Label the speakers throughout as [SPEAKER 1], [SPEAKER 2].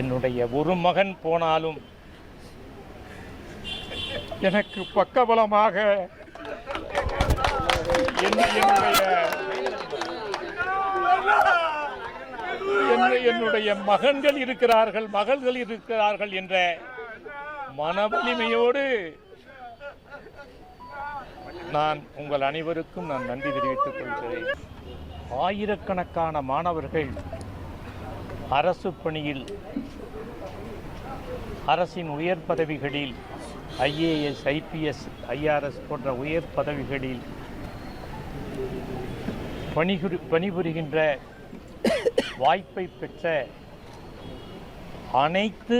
[SPEAKER 1] என்னுடைய ஒரு மகன் போனாலும் எனக்கு பக்கபலமாக என்னுடைய என்னுடைய மகன்கள் இருக்கிறார்கள் மகள்கள் இருக்கிறார்கள் என்ற மன வலிமையோடு நான் உங்கள் அனைவருக்கும் நான் நன்றி தெரிவித்துக் கொள்கிறேன். ஆயிரக்கணக்கான மாணவர்கள் அரசு பணியில் அரசின் உயர் பதவிகளில் ஐஏஎஸ் ஐபிஎஸ் ஐஆர்எஸ் போன்ற உயர் பதவிகளில் பணிபுரி பணிபுரிகின்ற வாய்ப்பை பெற்ற அனைத்து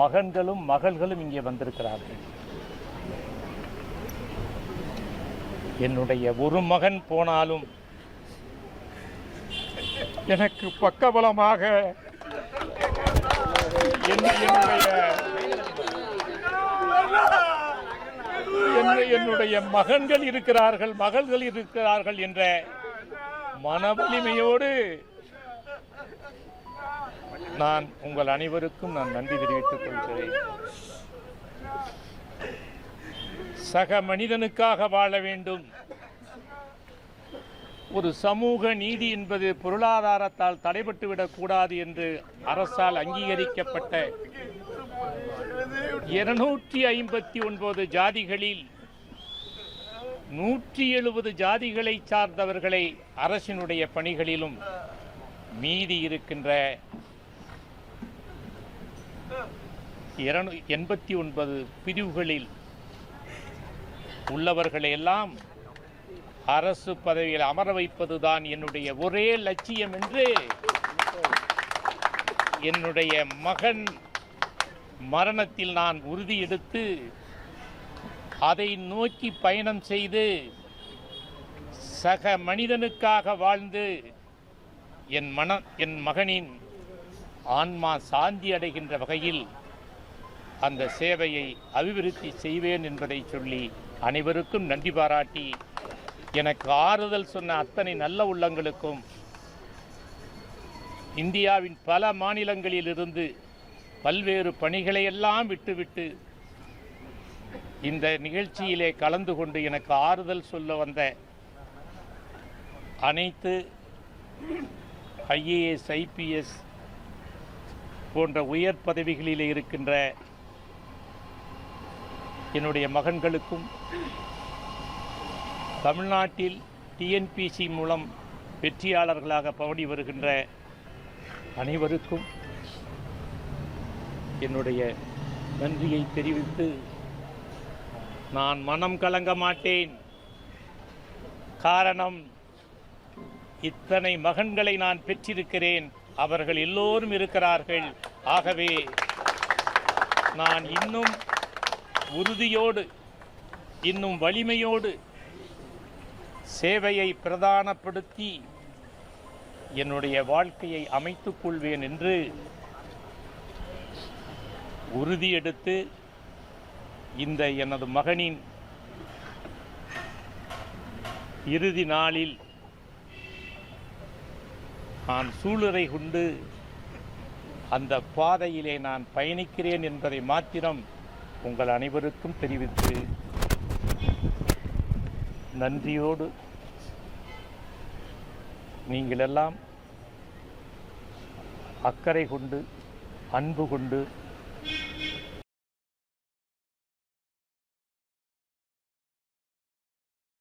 [SPEAKER 1] மகன்களும் மகள்களும் இங்கே வந்திருக்கிறார்கள். என்னுடைய ஒரு மகன் போனாலும் எனக்கு பக்கபலமாக என்னுடைய என்னுடைய மகன்கள் இருக்கிறார்கள் மகள்கள் இருக்கிறார்கள் என்ற மனவலிமையோடு நான் உங்கள் அனைவருக்கும் நான் நன்றி தெரிவித்துக் கொள்கிறேன். சக மனிதனுக்காக வாழ வேண்டும். ஒரு சமூக நீதி என்பது பொருளாதாரத்தால் தடைபட்டுவிடக் கூடாது என்று அரசால் அங்கீகரிக்கப்பட்ட இருநூற்றி ஐம்பத்தி ஒன்பது ஜாதிகளில் நூற்றி எழுபது ஜாதிகளை சார்ந்தவர்களை அரசினுடைய பணிகளிலும் மீதி இருக்கின்ற எண்பத்தி ஒன்பது பிரிவுகளில் உள்ளவர்களையெல்லாம் அரசு பதவியில் அமர வைப்பதுதான் என்னுடைய ஒரே லட்சியம் என்று என்னுடைய மகன் மரணத்தில் நான் உறுதி எடுத்து அதை நோக்கி பயணம் செய்து சக மனிதனுக்காக வாழ்ந்து என் மன என் மகனின் ஆன்மா சாந்தி அடைகின்ற வகையில் அந்த சேவையை அபிவிருத்தி செய்வேன் என்பதை சொல்லி அனைவருக்கும் நன்றி பாராட்டி எனக்கு ஆறுதல் சொன்ன அத்தனை நல்ல உள்ளங்களுக்கும் இந்தியாவின் பல மாநிலங்களிலிருந்து பல்வேறு பணிகளை எல்லாம் விட்டுவிட்டு இந்த நிகழ்ச்சியிலே கலந்து கொண்டு எனக்கு ஆறுதல் சொல்ல வந்த அனைத்து ஐஏஎஸ் ஐபிஎஸ் போன்ற உயர் பதவிகளிலே இருக்கின்ற என்னுடைய மகன்களுக்கும் தமிழ்நாட்டில் டிஎன்பிசி மூலம் வெற்றியாளர்களாக பவனி வருகின்ற அனைவருக்கும் என்னுடைய நன்றியை தெரிவித்து நான் மனம் கலங்க மாட்டேன். காரணம் இத்தனை மகன்களை நான் பெற்றிருக்கிறேன். அவர்கள் எல்லோரும் இருக்கிறார்கள். ஆகவே நான் இன்னும் உறுதியோடு இன்னும் வலிமையோடு சேவையை பிரதானப்படுத்தி என்னுடைய வாழ்க்கையை அமைத்துக் கொள்வேன் என்று உறுதியெடுத்து இந்த எனது மகனின் இறுதி நாளில் நான் சூளுரை கொண்டு அந்த பாதையிலே நான் பயணிக்கிறேன் என்பதை மாத்திரம் உங்கள் அனைவருக்கும் தெரிவித்து நன்றியோடு நீங்கள் எல்லாம் அக்கறை கொண்டு அன்பு கொண்டு